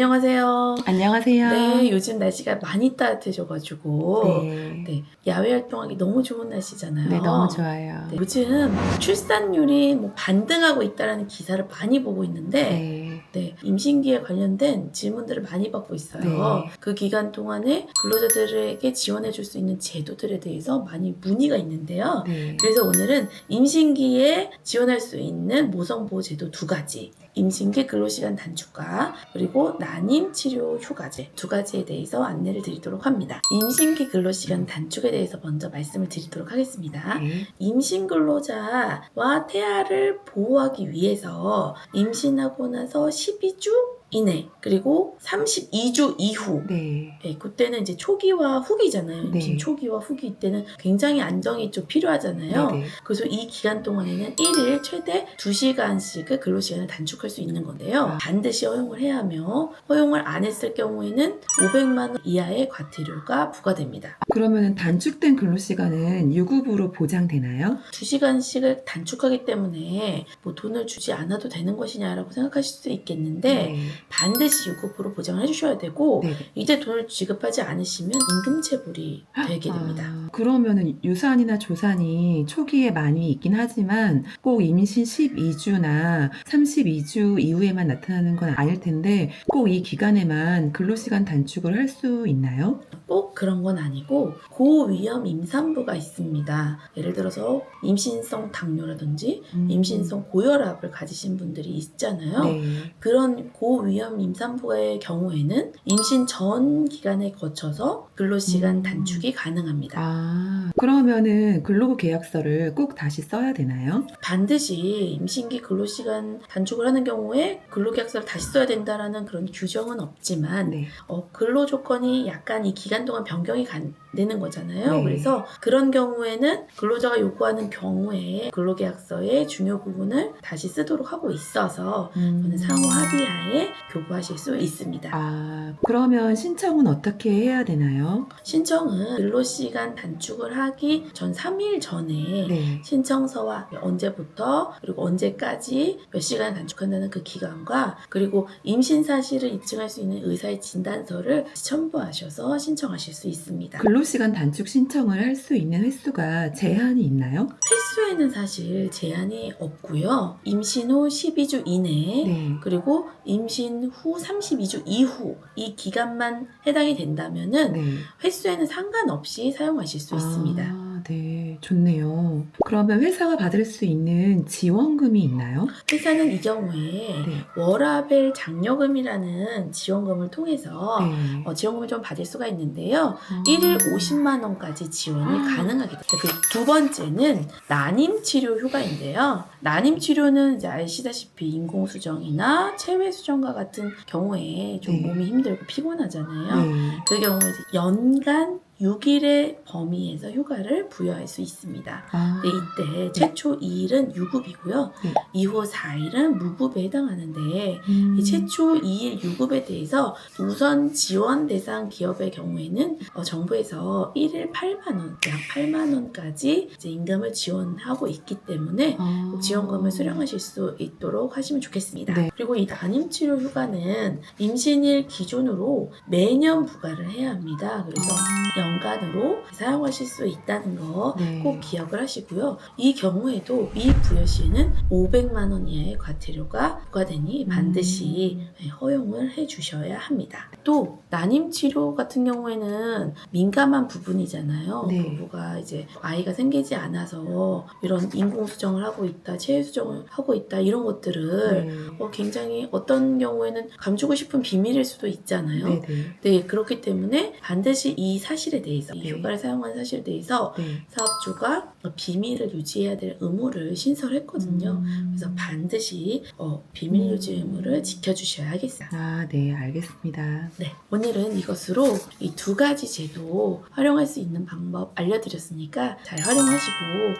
안녕하세요. 안녕하세요. 네, 요즘 날씨가 많이 따뜻해져가지고 네. 네, 야외 활동하기 너무 좋은 날씨잖아요. 네, 너무 좋아요. 네, 요즘 출산율이 뭐 반등하고 있다라는 기사를 많이 보고 있는데 네. 네, 임신기에 관련된 질문들을 많이 받고 있어요. 네. 그 기간 동안에 근로자들에게 지원해 줄 수 있는 제도들에 대해서 많이 문의가 있는데요. 네. 그래서 오늘은 임신기에 지원할 수 있는 모성보호 제도 두 가지, 임신기 근로시간 단축과 그리고 난임 치료 휴가제 두 가지에 대해서 안내를 드리도록 합니다. 임신기 근로시간 단축에 대해서 먼저 말씀을 드리도록 하겠습니다. 네. 임신 근로자와 태아를 보호하기 위해서 임신하고 나서 12주 이내 그리고 32주 이후 네. 네, 그때는 이제 초기와 후기잖아요. 임신 네. 초기와 후기 때는 굉장히 안정이 좀 필요하잖아요. 네. 그래서 이 기간 동안에는 1일 최대 2시간씩의 근로 시간을 단축할 수 있는 건데요. 아. 반드시 허용을 해야 하며 허용을 안 했을 경우에는 500만 원 이하의 과태료가 부과됩니다. 그러면 단축된 근로 시간은 유급으로 보장되나요? 2시간씩을 단축하기 때문에 뭐 돈을 주지 않아도 되는 것이냐라고 생각하실 수 있겠는데 반드시 유급으로 보장을 해주셔야 되고 네. 이제 돈을 지급하지 않으시면 임금 체불이 되게 됩니다. 아, 그러면은 유산이나 조산이 초기에 많이 있긴 하지만 꼭 임신 12주나 32주 이후에만 나타나는 건 아닐 텐데 꼭 이 기간에만 근로시간 단축을 할 수 있나요? 꼭 그런 건 아니고 고위험 임산부가 있습니다. 예를 들어서 임신성 당뇨라든지 음. 임신성 고혈압을 가지신 분들이 있잖아요. 네. 그런 고 위험 임산부의 경우에는 임신 전 기간에 거쳐서 근로시간 음. 단축이 가능합니다. 아, 그러면은 근로부 계약서를 꼭 다시 써야 되나요? 반드시 임신기 근로시간 단축을 하는 경우에 근로계약서를 다시 써야 된다라는 그런 규정은 없지만 네. 어, 근로 조건이 약간 이 기간 동안 변경이 간- 되는 거잖아요. 네. 그래서 그런 경우에는 근로자가 요구하는 경우에 근로계약서의 중요 부분을 다시 쓰도록 하고 있어서 음. 저는 상호 합의하에 교부하실 수 있습니다. 아, 그러면 신청은 어떻게 해야 되나요? 신청은 근로시간 단축을 하기 전 3일 전에 네. 신청서와 언제부터 그리고 언제까지 몇 시간 단축한다는 그 기간과 그리고 임신 사실을 입증할 수 있는 의사의 진단서를 첨부하셔서 신청하실 수 있습니다. 근로 시간 단축 신청을 할 수 있는 횟수가 제한이 있나요? 횟수에는 사실 제한이 없고요. 임신 후 12주 이내에 네. 그리고 임신 후 32주 이후 이 기간만 해당이 된다면은 네. 횟수에는 상관없이 사용하실 수 있습니다. 아, 네. 좋네요. 그러면 회사가 받을 수 있는 지원금이 있나요? 회사는 이 경우에 네. 워라벨 장려금이라는 지원금을 통해서 네. 어, 지원금을 좀 받을 수가 있는데요. 아. 1일 50만 원까지 지원이 아. 가능하게 됩니다. 그두 번째는 난임 치료 휴가인데요. 난임 치료는 이제 아시다시피 인공 수정이나 체외 수정과 같은 경우에 좀 네. 몸이 힘들고 피곤하잖아요. 네. 그 경우에 연간 6일의 범위에서 휴가를 부여할 수 있습니다. 아. 네, 이때 최초 2일은 유급이고요. 네. 이후 4일은 무급에 해당하는데 음. 이 최초 2일 유급에 대해서 우선 지원 대상 기업의 경우에는 어, 정부에서 1일 8만 원, 약 8만 원까지 임금을 지원하고 있기 때문에 아. 꼭 지원금을 수령하실 수 있도록 하시면 좋겠습니다. 네. 그리고 이 난임 치료 휴가는 임신일 기준으로 매년 부과를 해야 합니다. 그래서 아. 연간으로 사용하실 수 있다는 거 네. 꼭 기억을 하시고요. 이 경우에도 미 부여 시에는 500만 원 이하의 과태료가 부과되니 음. 반드시 네, 허용을 해 주셔야 합니다. 또 난임 치료 같은 경우에는 민감한 부분이잖아요. 네. 부부가 이제 아이가 생기지 않아서 이런 인공 수정을 하고 있다, 체외 수정을 하고 있다 이런 것들을 네. 어, 굉장히 어떤 경우에는 감추고 싶은 비밀일 수도 있잖아요. 네. 네. 네, 그렇기 때문에 반드시 이 사실에 대해서, 이 네. 휴가를 사용한 사실에 대해서 네. 사업 주가 비밀을 유지해야 될 의무를 신설했거든요. 음. 그래서 반드시 어, 비밀 유지 음. 의무를 지켜주셔야 하겠습니다. 아, 네, 알겠습니다. 네, 오늘은 이것으로 이 두 가지 제도 활용할 수 있는 방법 알려드렸으니까 잘 활용하시고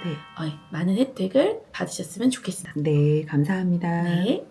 네. 어, 많은 혜택을 받으셨으면 좋겠습니다. 네, 감사합니다. 네.